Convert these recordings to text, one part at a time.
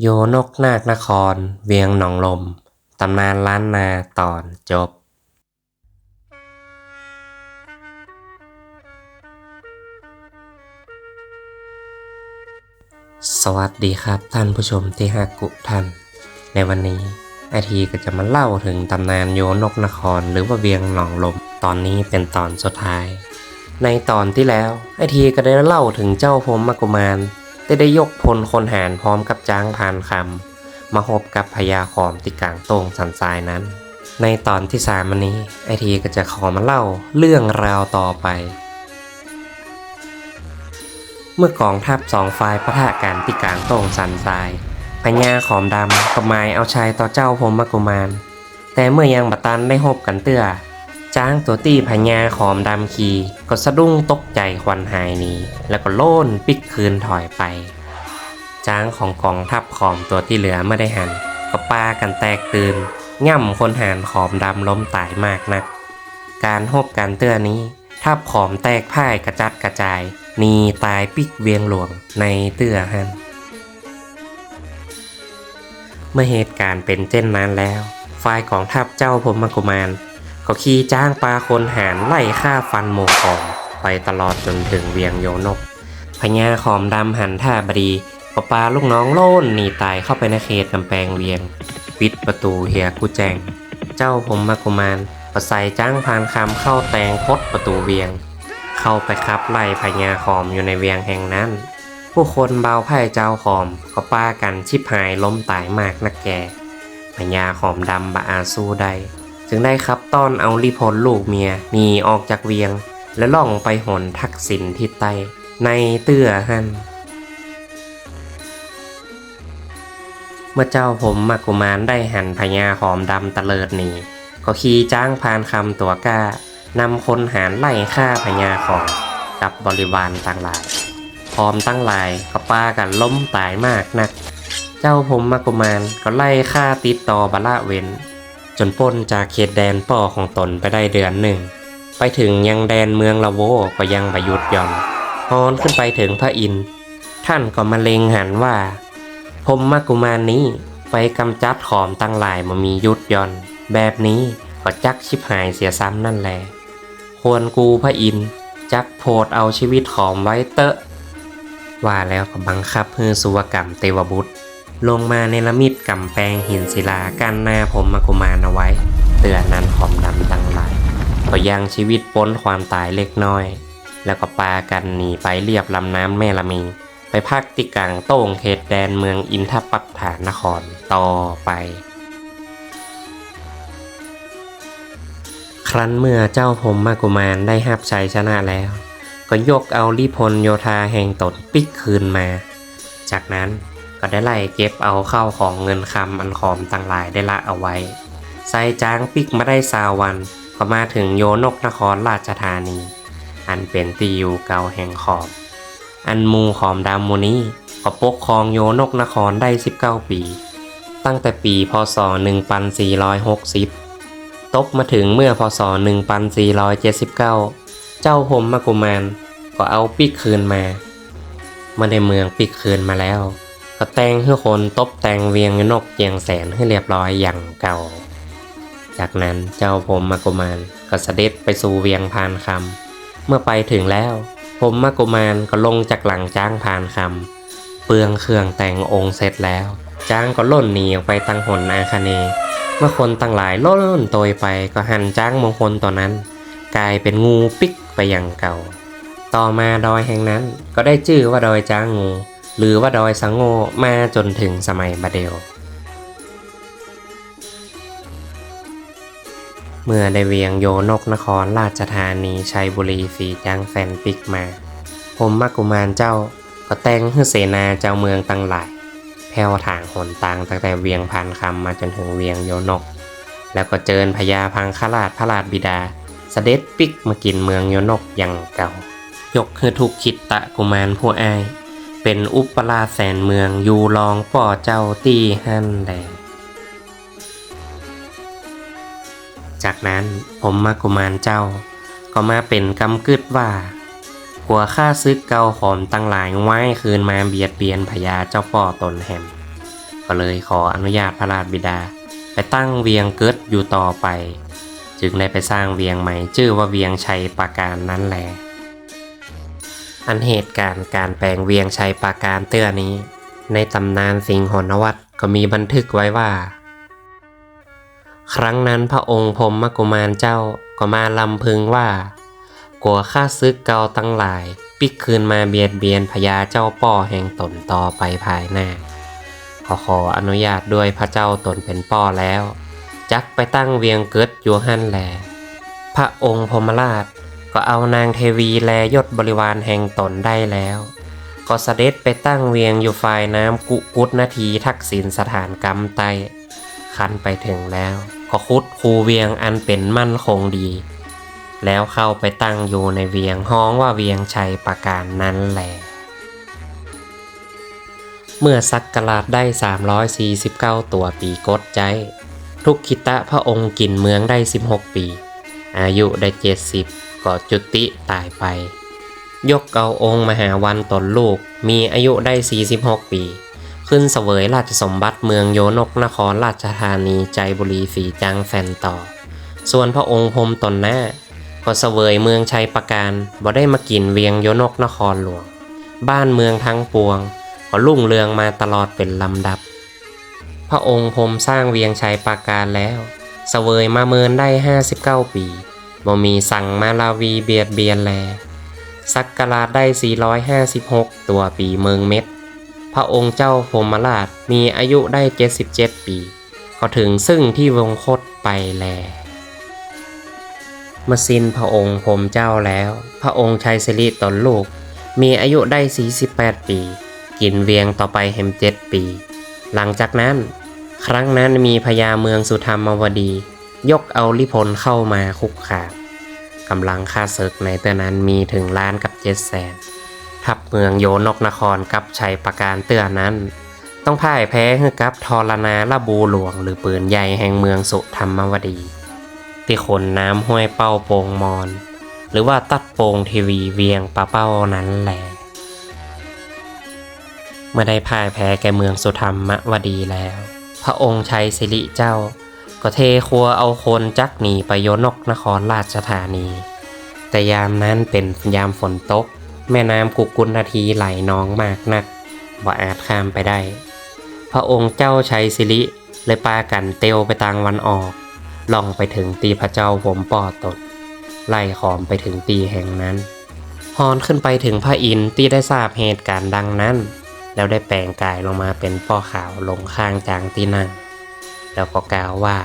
โยนกนาคนคร เวียงหนองลม ตำนานล้านนาตอนจบสวัสดีครับท่านผู้ชมที่ฮักกุท่าน ในวันนี้ไอทีก็จะมาเล่าถึงตำนานโยนกนครหรือว่าเวียงหนองลม ตอนนี้เป็นตอนสุดท้าย ในตอนที่แล้วไอทีก็ได้เล่าถึงเจ้าพรหมกุมาร ได้ได้ยกพลคนหารพร้อมกับจ้างพานคำมาพบกับพญาขอมที่กลางโต่งสันทรายนั้น ในตอนที่สามนี้ไอทีก็จะขอมาเล่าเรื่องราวต่อไป เมื่อกองทัพสองฝ่ายประทะกันที่กลางโต่งสันทรายพญาขอมดำก็หมายเอาชัยต่อเจ้าพรหมกุมาร แต่เมื่อยังบัตันได้หบกันเตื้อ จ้างตัวตี้พญาขอมดำขี่ก็สะดุ้งตกใจควันหายนี้ แล้วก็โล่นปิกคืนถอยไป จ้างของกองทัพขอมตัวที่เหลือไม่ได้หัน ก็ปากันแตกตื่นง่ำคนหานขอมดำล้มตายมากนัก การหบกันเตือนี้ทัพขอมแตกพ่ายกระจัดกระจายนีตายปิกเวียงหลวงในเตื้อหันเมื่อเหตุการณ์เป็นเช่นนั้นแล้ว ฝ่ายกองทัพเจ้าพมกุมาร ก็ขี่จ้างปลาคนหารไล่ฆ่าฟันโมกองไปตลอดจนถึงเวียงโยนกพญาขอมดำหันท่าบดีก็ปาลูกน้องโล่นหนีตายเข้าไปในเขตกำแพงเวียง ปิดประตูเฮียกูแจง เจ้าพรหมกุมารก็ใส่จ้างพานคำเข้าแตงพดประตูเวียง เข้าไปคับไล่พญาขอมอยู่ในเวียงแห่งนั้น ผู้คนเบาไพ่เจ้าขอมก็ป้ากันชิบหายล้มตายมากนักแกพญาขอมดำบาอาสู้ได้ จึงได้ขับต้อนเอาลิพลลูกเมียหนีออกจากเวียง และล่องไปหนทักษิณทิศใต้ในเตื้อหันเมื่อเจ้าผมมากุมารได้หันพญาหอมดำตะเลิดหนีก็ขี่จ้างพานคำตัวก้านำคนหารไล่ฆ่าพญาของกับบริวารต่างหลาย พร้อมตั้งหลายก็ป้ากันล้มตายมากนัก เจ้าผมมากุมารก็ไล่ฆ่าติดต่อบาละเว้น จนพ้นจากเขตแดนป่อของตนไปได้เดือนหนึ่ง ไปถึงยังแดนเมืองละโวก็ยังประยุทธ์ยอนฮอนขึ้นไปถึงพระอินทร์ท่านก็มาเลงหันว่าพรหมกุมารนี้ไปกำจัดขอมตั้งหลายมามียุดย่อน แบบนี้ก็จักชิบหายเสียซ้ำนั่นแหละควรกูพระอินทร์จักโพดเอาชีวิตขอมไว้เตอะ ว่าแล้วก็บังคับฮือสุวกรรมเทวบุตร ลงมาในละมิดกำแพงหินศิลากั้นหน้าผมมกุมารเอาไว้ เตือนนั้นขอมดำตั้งหลก็ยังชีวิตพ้นความตายเล็กน้อย แล้วก็ปากันหนีไปเรียบลำน้ำแม่ละมิงไปพักที่กลางโต้งเขตแดนเมืองอินทปัตฐานครต่อไป ครั้นเมื่อเจ้าผมมากุมารได้หับชัยชนะแล้ว ก็ยกเอาลิพลโยธาแห่งตนปิกคืนมา จากนั้น ก็ได้ไล่เก็บเอาเข้าของเงินคำอันขอมต่างหลายได้ละเอาไว้ใส่จ้างปิกมาได้สาวันก็มาถึงโยนกนครราชธานี อันเป็นที่อยู่เก่าแห่งขอม อันมูขอมดำหมูนี้ก็ปกครองโยนกนครได้ 19 ปี ตั้งแต่ปีพศ 1460 ตกมาถึงเมื่อพศ 1479 เจ้าพรหมกุมารก็เอาปิกคืนมาเมื่อได้เมืองปิกคืนมาแล้ว ก็แต่งให้คนตบแต่งเวียงนกเจียงแสนให้เรียบร้อยอย่างเก่า จากนั้นเจ้าพรหมกุมารก็เสด็จไปสู่เวียงพานคำเมื่อไปถึงแล้วพรหมกุมารก็ลงจากหลังจ้างพานคำเปลืองเครื่องแต่งองค์เสร็จแล้ว จ้างก็ล่นหนีออกไปตั้งหนอาคเน เมื่อคนตั้งหลายล่นโตยไปก็หันจ้างมงคลตัวนั้น กลายเป็นงูปิกไปอย่างเก่า ต่อมาดอยแห่งนั้นก็ได้ชื่อว่าดอยจ้างงู หรือว่าดอยสังโงมาจนถึงสมัยบาเดล เมื่อได้เวียงโยนกนครราชธานีชัยบุรีฝีจ้างแฟนปิกมา ผมมักกุมารเจ้าก็แต่งให้เสนาเจ้าเมืองตั้งหลาย แผ่วทางหนต่างตั้งแต่เวียงพันคำมาจนถึงเวียงโยนก แล้วก็เจิญพญาพังคราชพระราชบิดาเสด็จปิกมากินเมืองโยนกอย่างเก่ายกคือทุกคิดตะกุมารผู้อาย เป็นอุปราชแสนเมืองอยู่รองป่อเจ้าตีหันแดจากนั้นผมมากุมารเจ้า ก็มาเป็นกำกึดว่า หัวข้าซึกเก่าขอมตั้งหลายไว้คืนมาเบียดเบียนพญาเจ้าป่อตนแหมก็เลยขออนุญาตพระราชบิดา ไปตั้งเวียงเกิดอยู่ต่อไป จึงได้ไปสร้างเวียงใหม่ชื่อว่าเวียงชัยปราการนั้นแหละ อันเหตุการณ์การแปลงเวียงชัยปราการเตื้อนี้ ในตำนานสิงหนวัตก็มีบันทึกไว้ว่า ครั้งนั้นพระองค์พรหมกุมารเจ้าก็มาลำพึงว่า กลัวข้าซึกเก่าตั้งหลาย ปิกคืนมาเบียดเบียนพญาเจ้าป่อแห่งตนต่อไปภายหน้า ขอขออนุญาตด้วยพระเจ้าตนเป็นป่อแล้ว จักไปตั้งเวียงเกิดอยู่หันแลพระองค์พรมราช ก็เอานางเทวีแลยศบริวารแห่งตนได้แล้ว ก็เสด็จไปตั้งเวียงอยู่ฝ่ายน้ำกุกุฏนาทีทักษิณสถานกรรมไตคันไปถึงแล้ว ก็คุดคูเวียงอันเป็นมั่นคงดี แล้วเข้าไปตั้งอยู่ในเวียงห้องว่าเวียงชัยประการนั้นแหละเมื่อสักกราดได้ 349 ตัวปีกดใจ ทุกคิตะพระองค์กินเมืองได้ 16 ปี อายุได้ 70 ก็จุติตายไป ยกเอาองค์มหาวันตนลูกมีอายุได้ 46 ปี ขึ้นเสวยราชสมบัติเมืองโยนกนครราชธานีใจบุรีสีจังแฟนต่อ ส่วนพระองค์พรมตนหน้า ก็เสวยเมืองชัยประการบ่ได้มากินเวียงโยนกนครหลวง บ้านเมืองทั้งปวง ก็รุ่งเรืองมาตลอดเป็นลำดับ พระองค์พรมสร้างเวียงชัยปราการแล้วเสวยมาเมินได้ 59 ปี บ่มีสั่งมาลาวีเบียดเบียนแลสักกราดได้ 456 ตัวปีเมืองเม็ด พระองค์เจ้าพมราชมีอายุได้ 77 ปี ก็ถึงซึ่งที่วงคตไปแลเมื่อสิ้นพระองค์พมเจ้าแล้ว พระองค์ชัยสิริตนลูก มีอายุได้ 48 ปี กินเวียงต่อไปแหมเจ็ดปี หลังจากนั้น ครั้งนั้นมีพญาเมืองสุธรรมวดี ยกเอาลิพลเข้ามาคุกคามกำลังค่าศึกในเตือนั้นมีถึงล้านกับเจ็ดแสน ทัพเมืองโยนกนครกับชัยประการเตือนั้น ต้องพ่ายแพ้ให้กับทรนาละบูหลวงหรือปืนใหญ่แห่งเมืองสุธรรมวดี ที่ขนน้ำห้วยเป้าโปงมอน หรือว่าตัดโปงทีวีเวียงปะเป้านั้นแหละเมื่อได้พ่ายแพ้แก่เมืองสุธรรมวดีแล้ว พระองค์ชัยสิริเจ้า ก็เทครัวเอาคนจักหนีไปโยนกนครราชธานี แต่ยามนั้นเป็นยามฝนตก แม่น้ำกุกุลนาทีไหลนองมากนักบ่อาจข้ามไปได้ พระองค์เจ้าชัยสิริเลยปากันเตียวไปทางวันออก ล่องไปถึงตีพระเจ้าผมปอตด ไล่ขอมไปถึงตีแห่งนั้นฮอนขึ้นไปถึงพระอินทร์ที่ได้ทราบเหตุการณ์ดังนั้น แล้วได้แปลงกายลงมาเป็นป้อขาวลงข้างจางที่นั่ง แล้วก็กล่าวว่า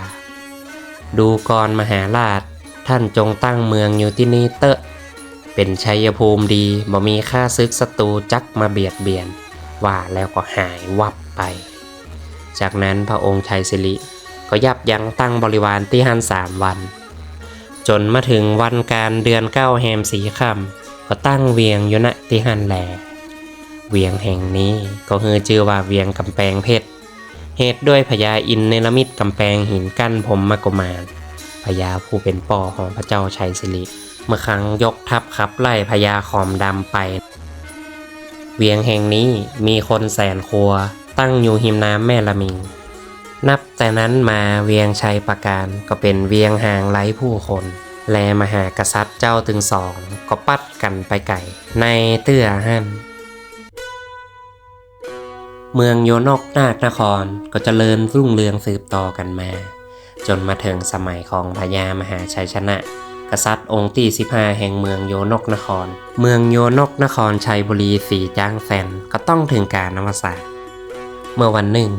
ดูกรมหาราช ท่านจงตั้งเมืองอยู่ที่นี่เตอะเป็นชัยภูมิดีบ่มีค่าซึกศัตรูจักมาเบียดเบียน ว่าแล้วก็หายวับไป จากนั้นพระองค์ชัยสิริก็ยับยั้งตั้งบริวารที่หันสามวัน จนมาถึงวันการเดือนเก้าแฮมสีคำก็ตั้งเวียงอยู่ณที่หันแหลเวียงแห่งนี้ก็คือชื่อว่าเวียงกำแพงเพชร เหตุด้วยพญาอินเนรมิตกำแพงหินกั้นพรหมกุมารพญาผู้เป็นป่อของพระเจ้าชัยสิริ เมื่อครั้งยกทัพขับไล่พญาขอมดำไป เวียงแห่งนี้มีคนแสนครัว ตั้งอยู่หิมน้ำแม่ละมิง นับแต่นั้นมาเวียงชัยประการก็เป็นเวียงห่างไร้ผู้คน และมหากษัตริย์เจ้าถึงสอง ก็ปัดกันไปไก่ในเตื้อหั่น เมืองโยนกนาคนครก็เจริญรุ่งเรืองสืบต่อกันมา จนมาถึงสมัยของพญามหาชัยชนะ กษัตริย์องค์ที่15แห่งเมืองโยนกนคร เมืองโยนกนครชัยบุรีสีจ้างแฟนก็ต้องถึงการนวสานเมื่อวันหนึ่ง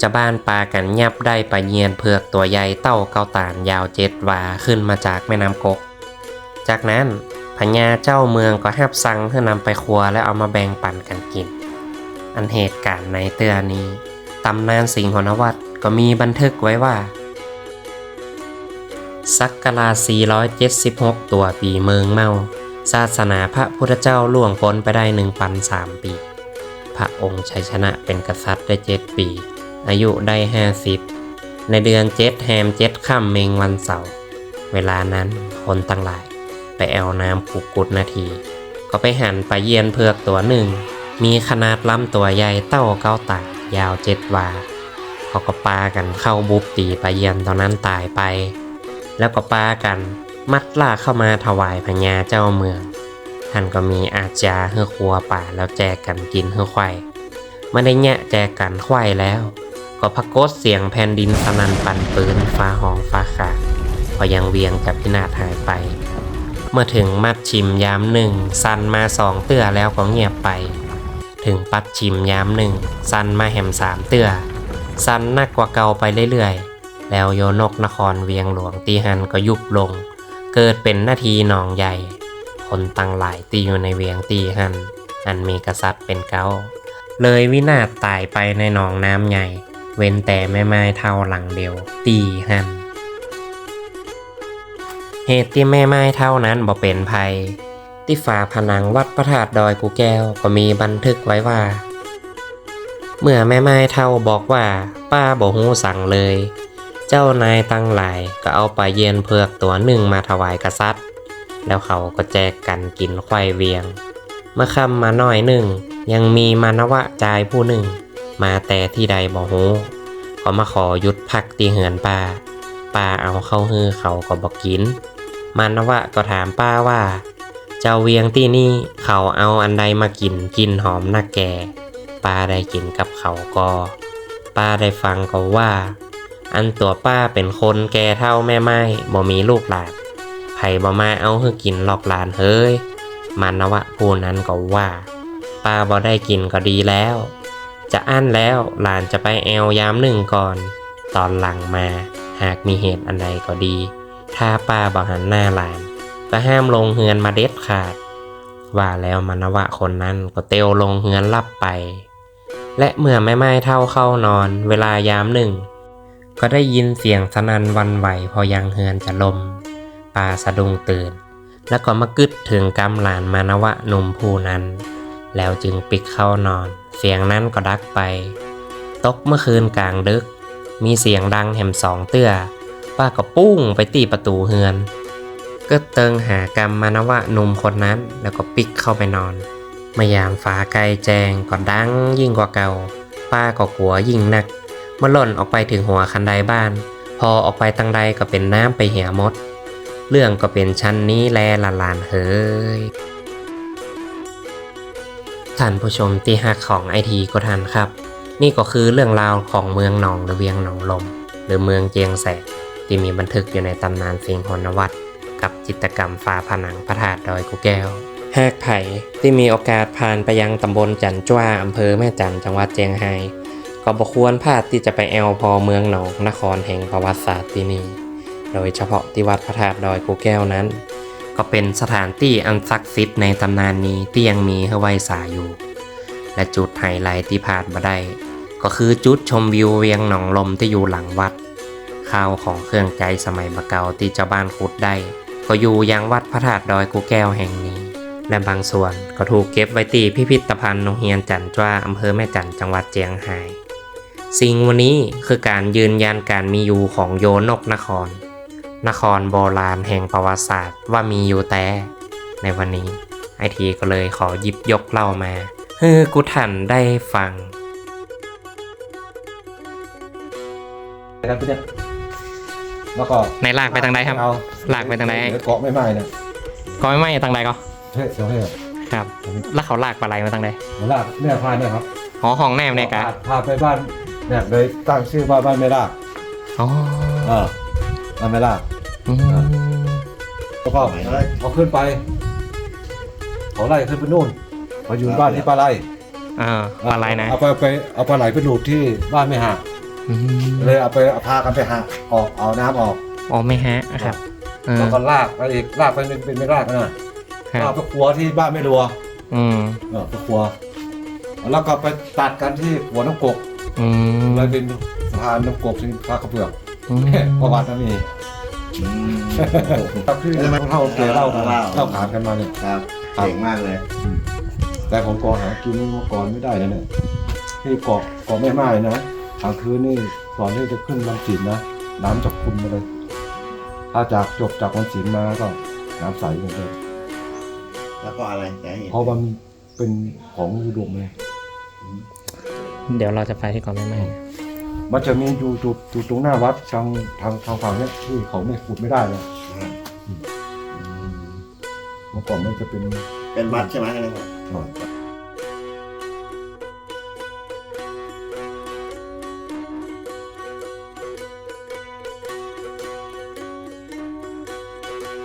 จะบ้านปลากันยับได้ไปเยียนเผือกตัวใหญ่เต้าเกาตานยาวเจ็ดวาขึ้นมาจากแม่น้ำกก จากนั้นพญาเจ้าเมืองก็หับสั่งเพื่อนำไปครัวและเอามาแบ่งปันกันกิน อันเหตุการณ์ในเตือนี้ตำนานสิงหนวัตรก็มีบันทึกไว้ว่าสักกรา476 ตัวปีเมืองเมา ศาสนาพระพุทธเจ้าล่วงพ้นไปได้1,003ปี พระองค์ชัยชนะเป็นกษัตริย์ได้เจ็ดปี อายุได้50ในเดือนเจ็ดแฮมเจ็ดค่ำเมงวันเสาร์เวลานั้นคนตั้งหลาย ไปแอวน้ำกุกกุดนาที ก็ไปหันไปเยียนเผือกตัวหนึ่ง มีขนาดลำตัวใหญ่เต้าเก้าตายาวเจ็ดวา เขาก็ปากันเข้าบุบตีไปเยียนตอนนั้นตายไป แล้วก็ปากันมัดล่าเข้ามาถวายพญาเจ้าเมือง ท่านก็มีอาจาเฮือครัวป่าแล้วแจกกันกินเฮือควายไม่ได้แยะแจกกันควายแล้ว ก็พะโกดเสียงแผ่นดินสนันปันปืนฟ้าหองฟ้าขาดพอยังเวียงกับพินาศหายไป เมื่อถึงมัดชิมยามหนึ่ง สันมาสองเตื้อแล้วก็เงียบไป ถึงปัดชิมยามหนึ่งสันมาแหมสามเตื้อสันนักกว่าเก่าไปเรื่อยๆ แล้วโยนกนครเวียงหลวงตีหันก็ยุบลง เกิดเป็นนาทีหนองใหญ่ คนตั้งหลายตีอยู่ในเวียงตีหัน อันมีกษัตริย์เป็นเก้า เลยวินาศตายไปในหนองน้ำใหญ่ เว้นแต่แม่ไม้เท่าหลังเดียวตีหัน เหตุที่แม่ไม้เท่านั้นบ่เป็นภัย ที่ฝาผนังวัดพระธาตุดอยกูแก้วก็มีบันทึกไว้ว่า เมื่อแม่ไม้เท่าบอกว่า ป้าบ่ฮู้สั่งเลย เจ้านายตั้งหลายก็เอาไปเยียนเพือกตัวหนึ่งมาถวายกษัตริย์ แล้วเขาก็แจกกันกินควายเวียง เมื่อค่ำมาหน่อยหนึ่ง ยังมีมานวะจายผู้หนึ่ง มาแต่ที่ใดบ่ฮู้ก็มาขอหยุดพักตีเหือนป้าป้าเอาเข้าฮือเขาก็บอกกิน มานวะก็ถามป้าว่า เจ้าเวียงที่นี่เขาเอาอันใดมากินกินหอมหนักแก่ป้าได้กินกับเขาก็ป้าได้ฟังก็ว่า อันตัวป้าเป็นคนแก่เท่าแม่ไม้บ่มีลูกหลานไผ่บ่มาเอาให้กินหลอกหลานเฮ้ยมานวะผู้นั้นก็ว่า ป้าบ่ได้กินก็ดีแล้ว จะอั้นแล้วหลานจะไปแอวยามหนึ่งก่อน ตอนหลังมา หากมีเหตุอันใดก็ดี ถ้าป้าบ่หันหน้าหลาน ก็ห้ามลงเฮือนมาเด็ดขาด ว่าแล้วมานวะคนนั้นก็เตียวลงเฮือนลับไป และเมื่อแม่ไม้เท่าเข้านอน เวลายามหนึ่ง ก็ได้ยินเสียงสนันวันไหวพอยังเฮือนจะลมป้าสะดุ้งตื่น แล้วก็มากึดถึงกำหลานมานวะหนุ่มผู้นั้น แล้วจึงปิกเข้านอน เสียงนั้นก็ดักไป ตกเมื่อคืนกลางดึก มีเสียงดังแหมสองเตื้อป้าก็ปุ้งไปตีประตูเฮือน ก็เติงหากรรมมานวะหนุ่มคนนั้น แล้วก็ปิกเข้าไปนอน มายามฟ้าไกลแจงก็ดังยิ่งกว่าเก่า ป้าก็กลัวยิ่งนัก เมื่อหล่นออกไปถึงหัวคันไดบ้าน พอออกไปทางใดก็เป็นน้ำไปเหี่ยมด เรื่องก็เป็นชั้นนี้แลละลานเฮ้ยท่านผู้ชมที่ฮักของไอทีก็ทันครับ นี่ก็คือเรื่องราวของเมืองหนองหรือเวียงหนองลม หรือเมืองเจียงแสกที่มีบันทึกอยู่ในตำนานสิงห์นวัต กับจิตกรรมฟ้าผนังพระธาตุดอยกุแก้ว หากไผ่ที่มีโอกาสผ่านไปยังตำบลจันจ้วอำเภอแม่จันจังหวัดเจียงไฮ้ก็บควรพลาดที่จะไปแอลพอเมืองหนองนครแห่งประวัติศาสตร์ที่นี่ โดยเฉพาะที่วัดพระธาตุดอยกุแก้วนั้น ก็เป็นสถานที่อันศักดิ์สิทธิ์ในตำนานนี้ที่ยังมีให้ไหวสาอยู่ และจุดไฮไลท์ที่พลาดมาได้ก็คือจุดชมวิวเวียงหนองลมที่อยู่หลังวัดข้าวของเครื่องใจสมัยบะเกาที่เจ้าบ้านขุดได้ ก็อยู่ยังวัดพระธาตุดอยกูแก้วแห่งนี้ และบางส่วนก็ถูกเก็บไว้ที่พิพิธภัณฑ์โรงเรียนจันจ้าอำเภอแม่จันจังหวัดเจียงไฮ้สิ่งวันนี้คือการยืนยันการมีอยู่ของโยนกนคร นครโบราณแห่งประวัติศาสตร์ว่ามีอยู่แต่ ในวันนี้ไอทีก็เลยขอหยิบยกเล่ามาเฮ้อกูทันได้ฟังกันพี่เนี่ย แล้วก็ในลากไปทางใดครับ เอาลากไปทางใดเดี๋ยวเกาะไม่ไหม้เนี่ยก็ไม่ไหม่ทางใดก็เฮ้ยเดี๋ยวให้ครับ แล้วเขาลากปลาไหลมาทางใดเวลากเนี่ยพาเนี่ยครับอ๋อห้องแนมเนี่ยกะพาพาไปบ้านเนี่ยเลยตั้งชื่อว่าบ้านไม่ลากอ๋อเออบ้านไม่ลากอืมแล้วก็เอาขึ้นไปเขาไล่ขึ้นไปนู่นพออยู่บ้านที่ปลาไหลอ่าปลาไหลนะเอาไปไปเอาปลาไหลไปดูดที่บ้านไม่หักอืม เลยเอาไปเอาพากันไปหักออกเอาน้ำออกอ๋อไม่ฮะครับเออแล้วก็ลากไปอีกลากไปเป็นเป็นไม่ลากนะครัลาบกไปครัวที่บ้านไม่รัว อืมเออไปครัว แล้วก็ไปตัดกันที่หัวน้ำกกอืมเลยเป็นสะพานน้ำกกที่พากระเพื่อมอืมประวัติมันมีอืมครับที่แล้วทำไมเท่าเกเล่าเล่าเล่าเล่าขานกันมาเนี่ยครับเก่งมากเลย แต่ผมกอหากินเมื่อก่อนไม่ได้นะเนี่ยที่เกาะเกาะแม่ไม้นะ กลางคืนนี่ก่อนที่จะขึ้นวันศีลนะน้ำจะขุ่นมาเลย ถ้าจากจบจากวันศีลมาก็น้ำใสเหมือนเดิมแล้วก็อะไรแต่เห็นเพราะมันเป็นของอุดมเลยเดี๋ยวเราจะไปที่เกาะแม่ไม้มมันจะมีอยู่อยู่อยู่ตรงหน้าวัดทางทางทางฝั่งเนี้ยที่เขาไม่ขุดไม่ได้เลยนะครับเมื่อก่อนมันจะเป็นเป็นวัดใช่ไหมครับอ่า